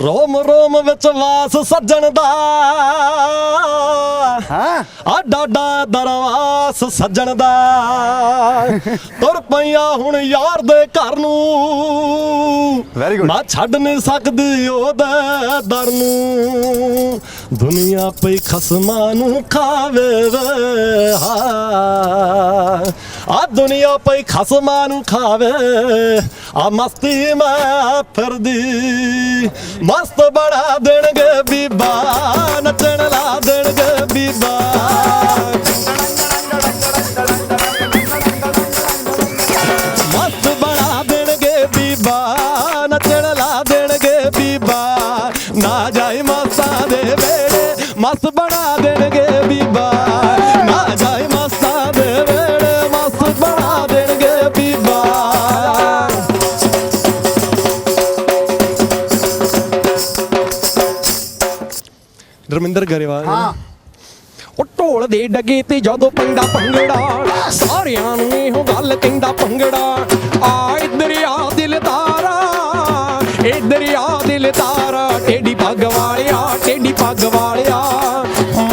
ਰੋਮ ਰੋਮ ਵਿੱਚ ਵਾਸ ਸੱਜਣ ਦਾ। ਹਾਂ। ਆਡਾ ਡਾ ਦਰਵਾਸ ਸੱਜਣ ਦਾ। ਤੁਰ ਪਈਆਂ ਹੁਣ ਯਾਰ ਦੇ ਘਰ ਨੂੰ। Very good. ਨਾ ਛੱਡ ਨਹੀਂ ਸਕਦੀ ਉਹਦੇ ਦਰ ਨੂੰ। ਦੁਨੀਆ ਪਈ ਖਸਮਾਂ ਨੂੰ ਖਾਵੇ ਵੇ ਹਾਂ। ਆ ਦੁਨੀਆ ਪਈ ਖਸਮਾਂ ਨੂੰ ਖਾਵੇ, ਆ ਮਸਤੀ ਮੈਂ ਫਿਰਦੀ। ਮਸਤ ਬਣਾ ਦੇਣਗੇ ਬੀਬਾ, ਨੱਚਣ ਲਾ ਦੇਣਗੇ ਬੀਬਾ। ਮਸਤ ਬਣਾ ਦੇਣਗੇ ਬੀਬਾ, ਨੱਚਣ ਲਾ ਦੇਣਗੇ ਬੀਬਾ। ਨਾ ਜਾਈ ਮਸਤਾਂ ਦੇ ਵੇੜੇ ਮਸਤ ਬਣਾ ਦੇਣਗੇ ਧਰਮਿੰਦਰ ਗਰੇਵਾਲ ਹਾਂ। ਉਹ ਢੋਲ ਦੇ ਡਗੇ ਤੇ ਜਦੋਂ ਪੈਂਦਾ ਭੰਗੜਾ ਸਾਰਿਆਂ ਨੂੰ ਇਹੋ ਗੱਲ ਕਹਿੰਦਾ ਭੰਗੜਾ ਆ ਇੱਧਰ ਆ ਦਿਲਦਾਰਾ ਇੱਧਰ ਆ ਦਿਲਦਾਰਾ ਟੇਡੀ ਪੱਗ ਵਾਲਿਆ ਟੇਡੀ ਪੱਗ ਵਾਲਿਆ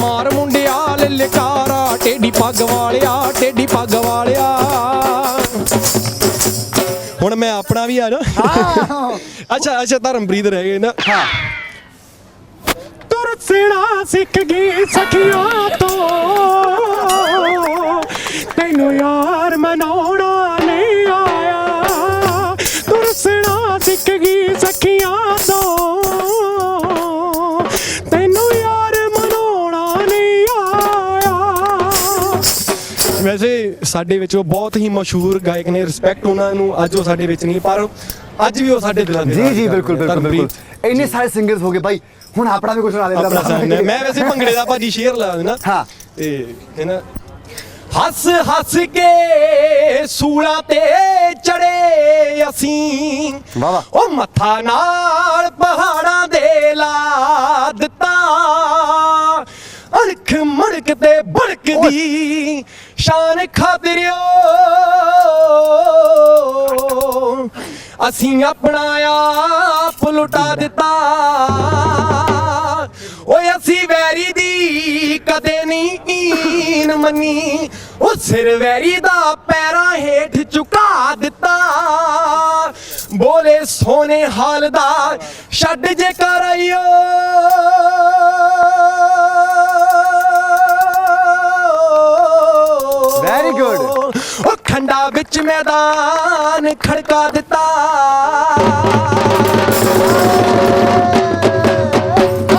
ਮਾਰ ਮੁੰਡਿਆ ਲਲਕਾਰਾ ਟੇਡੀ ਪੱਗ ਵਾਲਿਆ ਟੇਡੀ ਪੱਗ ਵਾਲਿਆ। ਹੁਣ ਮੈਂ ਆਪਣਾ ਵੀ ਆ ਜਾ ਹਾਂ। ਅੱਛਾ ਅੱਛਾ ਧਰਮਪ੍ਰੀਤ ਰਹਿ ਗਏ ਨਾ। ਹਾਂ। ਸਿੱਖ ਗਈ ਸਖੀਆਂ ਤੋਂ। ਤੈਨੂੰ ਯਾਰ ਮਨਾਉਣਾ ਨਹੀਂ ਆਇਆ। ਤੁਰਸਣਾ ਸਿੱਖ ਗਈ ਸਖੀਆਂ ਤੋਂ। ਤੈਨੂੰ ਯਾਰ ਮਨਾਉਣਾ ਨਹੀਂ ਆਇਆ। ਵੈਸੇ ਸਾਡੇ ਵਿੱਚ ਉਹ ਬਹੁਤ ਹੀ ਮਸ਼ਹੂਰ ਗਾਇਕ ਨੇ ਰਿਸਪੈਕਟ ਉਹਨਾਂ ਨੂੰ ਅੱਜ ਉਹ ਸਾਡੇ ਵਿੱਚ ਨਹੀਂ ਪਰ ਅੱਜ ਵੀ ਉਹ ਸਾਡੇ ਦਿਲਾਂ ਦੇ ਜੀ ਜੀ ਬਿਲਕੁਲ ਬਿਲਕੁਲ। ਬਿਲਕੁਲ। ਇੰਨੇ ਸਾਰੇ ਸਿੰਗਰਸ ਹੋ ਗਏ। ਭਾਈ ਹੁਣ ਆਪਣਾ ਵੀ ਕੁਝ ਸੁਣਾ ਦੇ ਆਪਣਾ ਸਾਹਮਣੇ ਮੈਂ ਵੈਸੇ ਭੰਗੜੇ ਦਾ ਭਾਜੀ ਸ਼ੇਅਰ ਲਾ ਦੇਣਾ ਹਾਂ। ਤੇ ਹੈ ਨਾ ਹੱਸ ਹੱਸ ਕੇ ਸੂਲਾਂ ਤੇ ਚੜੇ ਅਸੀਂ। ਵਾਹ ਵਾਹ। ਉਹ ਮੱਥਾ ਨਾਲ ਪਹਾੜਾਂ ਦੇ ਲਾ ਦਿੱਤਾ। ਅਣਖ ਮੜਕ ਤੇ ਬੜਕਦੀ ਸ਼ਾਨ ਖਾਤਰਿਓ। ਅਸੀਂ ਆਪਣਾ ਆਪ ਲੁਟਾ ਦਿੱਤਾ। ਓਏ ਅਸੀਂ ਵੈਰੀ ਦੀ ਕਦੇ ਨਹੀਂ ਈਨ ਮੰਨੀ। ਉਹ ਸਿਰ ਵੈਰੀ ਦਾ ਪੈਰਾਂ ਹੇਠ ਝੁਕਾ ਦਿੱਤਾ। ਬੋਲੇ ਸੋਨੇ ਹਾਲ ਦਾ ਛੱਡ ਜੇ ਕਰ ਆਇਓ Very good. ਉਹ ਖੰਡਾ ਵਿੱਚ ਮੈਦਾਨ ਖੜਕਾ ਦਿੱਤਾ।